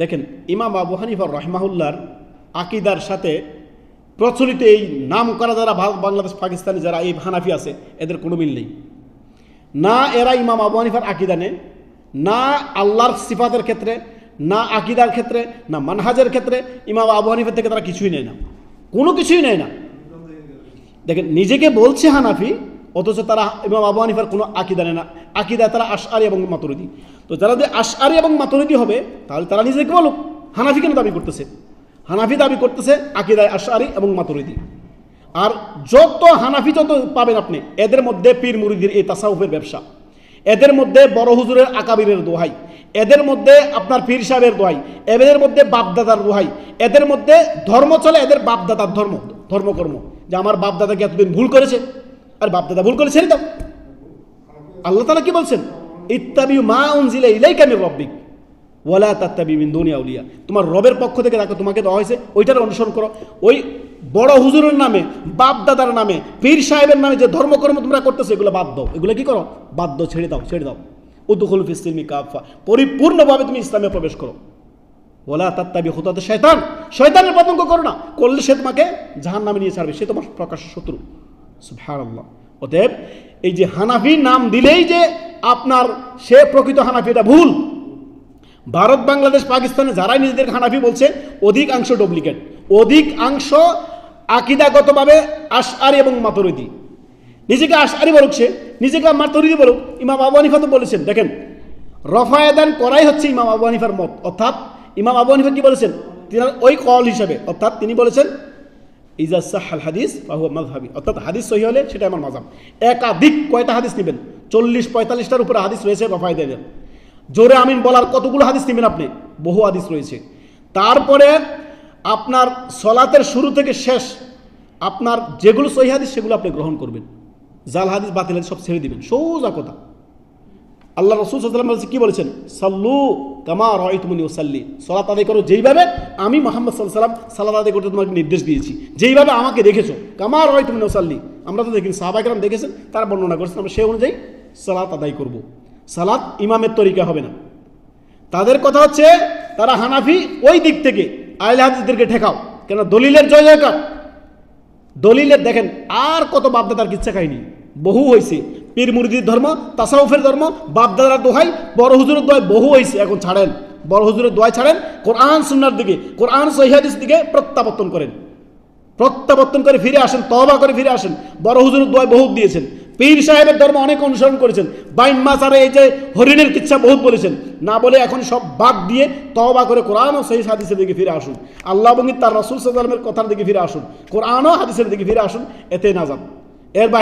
দেখেন, ইমাম আবু হানিফা রহমাহুল্লার আকিদার সাথে প্রচলিত এই নাম করা যারা বাংলাদেশ, পাকিস্তানি যারা, এই হানাফি আছে, এদের কোনো মিল নেই। না এরা ইমাম আবু হানিফার আকিদা নেয়, না আল্লাহর সিফাতের ক্ষেত্রে, না আকিদার ক্ষেত্রে, না মানহাজের ক্ষেত্রে ইমাম আবু হানিফার থেকে তারা কিছুই নেয় না। কোনো কিছুই নেয় না। দেখেন, নিজেকে বলছে হানাফি অথচ তারা ইমাম আবু হানিফার কোনো আকিদা নেয় না। আকিদা তারা আশআরি এবং মাতুরিদি। তো যারা যে আশআরি এবং মাতুরিদি হবে, তাহলে তারা নিজেকে বলুক হানাফি কেন দাবি করতেছে। হানাফি দাবি করতেছে আকিদায় আশআরি এবং মাতুরিদি। আর যত হানাফি যত পাবেন আপনি, এদের মধ্যে পীর মুরিদির এই তাসাউফের ব্যবসা। এদের মধ্যে বড় হুজুরের আকাবিরের দোহাই। এদের মধ্যে আপনার পীর সাহেবের দোহাই। এদের মধ্যে বাপদাদার দোহাই। এদের মধ্যে ধর্ম চলে এদের বাপদাদার ধর্ম, ধর্মকর্ম। যে আমার বাপদাদাকে এতদিন ভুল করেছে। আর বাপদাদা ভুল করে ছেড়ে দাও। আল্লাহ তালা কি বলছেন? ইত্তাবি মা উনজিলা ইলাইকা মির রব্বিক। ওয়ালা তাত্তাবি মিন দুনিয়া উলিয়া তোমার রবের পক্ষ থেকে দেখো, তোমাকে দেওয়া হয়েছে, ওইটার অনুসরণ করো। ওই বড় হুজুরের নামে বাপ দাদার নামে, পীর সাহেবের নামে যে ধর্মকর্ম তোমরা করতেছো, এগুলো বাদ দাও। এগুলো কি করো? বাদ দাও, ছেড়ে দাও ছেড়ে দাও। উদ্দুখল ফিসিলমি কাফা পরিপূর্ণভাবে তুমি ইসলামে প্রবেশ করো। ওলা তাত্তাবি হতাত শয়তান শয়তানের পতঙ্গ করো না। করলে সে তোমাকে জাহান নামে নিয়ে ছাড়বে। সে তোমার প্রকাশ্য শত্রু। সুবহানাল্লাহ। অতএব এই যে হানাফি নাম দিলেই যে আপনার সে প্রকৃত হানাফি, এটা ভুল। ভারত, বাংলাদেশ, পাকিস্তানে যারাই নিজেদের হানাফি বলছে, অধিকাংশ ডুপ্লিকেট। অধিকাংশ আকিদাগতভাবে আশআরি এবং মাতরিদি। নিজেকে আশআরি বলুক সে, নিজেকে মাতরিদি বলুক, ইমাম আবু হানিফা তো বলেছেন, দেখেন, রফায়দান করাই হচ্ছে ইমাম আবু হানিফার মত। অর্থাৎ ইমাম আবু হানিফা কি বলেছেন? তিনি ওই কল হিসাবে। অর্থাৎ তিনি বলেছেন ইজা সাহাল হাদিস বাহু মাযহাবি। অর্থাৎ হাদিস সহি হলে সেটা আমার মাজাব একাধিক কয়টা হাদিস নেবেন? চল্লিশ, পঁয়তাল্লিশটার উপরে হাদিস রয়েছে রফায়দানের জোরে আমিন বলার কতগুলো হাদিস নেবেন আপনি? বহু হাদিস রয়েছে। তারপরে আপনার সলাতের শুরু থেকে শেষ, আপনার যেগুলো সহি হাদিস সেগুলো আপনি গ্রহণ করবেন। জাল হাদিস বাতিল হাদিস সব ছেড়ে দিবেন। সোজা কথা। আল্লাহ রসুল সাল্লাম বলছে কি বলেছেন, সাল্লু কামা রয়তুমনি ওসাল্লি সলাত আদায় করো, যেইভাবে আমি মোহাম্মদ সাল্লাহ সাল্লাম সালাত আদায় করতে তোমাকে নির্দেশ দিয়েছি, যেইভাবে আমাকে দেখেছ, কামা রয়তুমনি ওসাল্লি আমরা তো দেখিনি সাহাবাইকরাম দেখেছেন, তারা বর্ণনা করেছেন, আমরা সেই অনুযায়ী সালাত আদায় করব। সালাত ইমামের তরিকা হবে না। তাদের কথা হচ্ছে, তারা হানাফি ওই দিক থেকে হাদিসদেরকে ঠেকাও কেন দলিলের জয় জয়কার দলিলের, দেখেন, আর কত বাপদাদার কিচ্ছা কাহিনী। বহু হয়েছে পীর মুরিদির ধর্ম, তাসাউফের ধর্ম, বাপদাদার দোহাই, বড় হুজুরের দোহাই বহু হয়েছে এখন ছাড়েন। বড় হুজুরের দোয়াই ছাড়েন, কোরআন, সুন্নার দিকে, কোরআন সহিহাদিস দিকে প্রত্যাবর্তন করেন। প্রত্যাবর্তন করে ফিরে আসেন তবা করে ফিরে আসেন। বড় হুজুরের দোয়াই বহুত দিয়েছেন। পীর সাহেবের ধর্ম অনেক অনুসরণ করেছেন। বাইন মাস আর এই যে হরিণের কিচ্ছা বহুত বলেছেন। না বলে এখন সব বাদ দিয়ে তবা করে কোরআন ও সেই হাদিসের দিকে ফিরে আসুন। আল্লাহ এবং তার রসুল সাল্লামের কথার দিকে ফিরে আসুন। কোরআন ও হাদিসের দিকে ফিরে আসুন। এতে না যান এর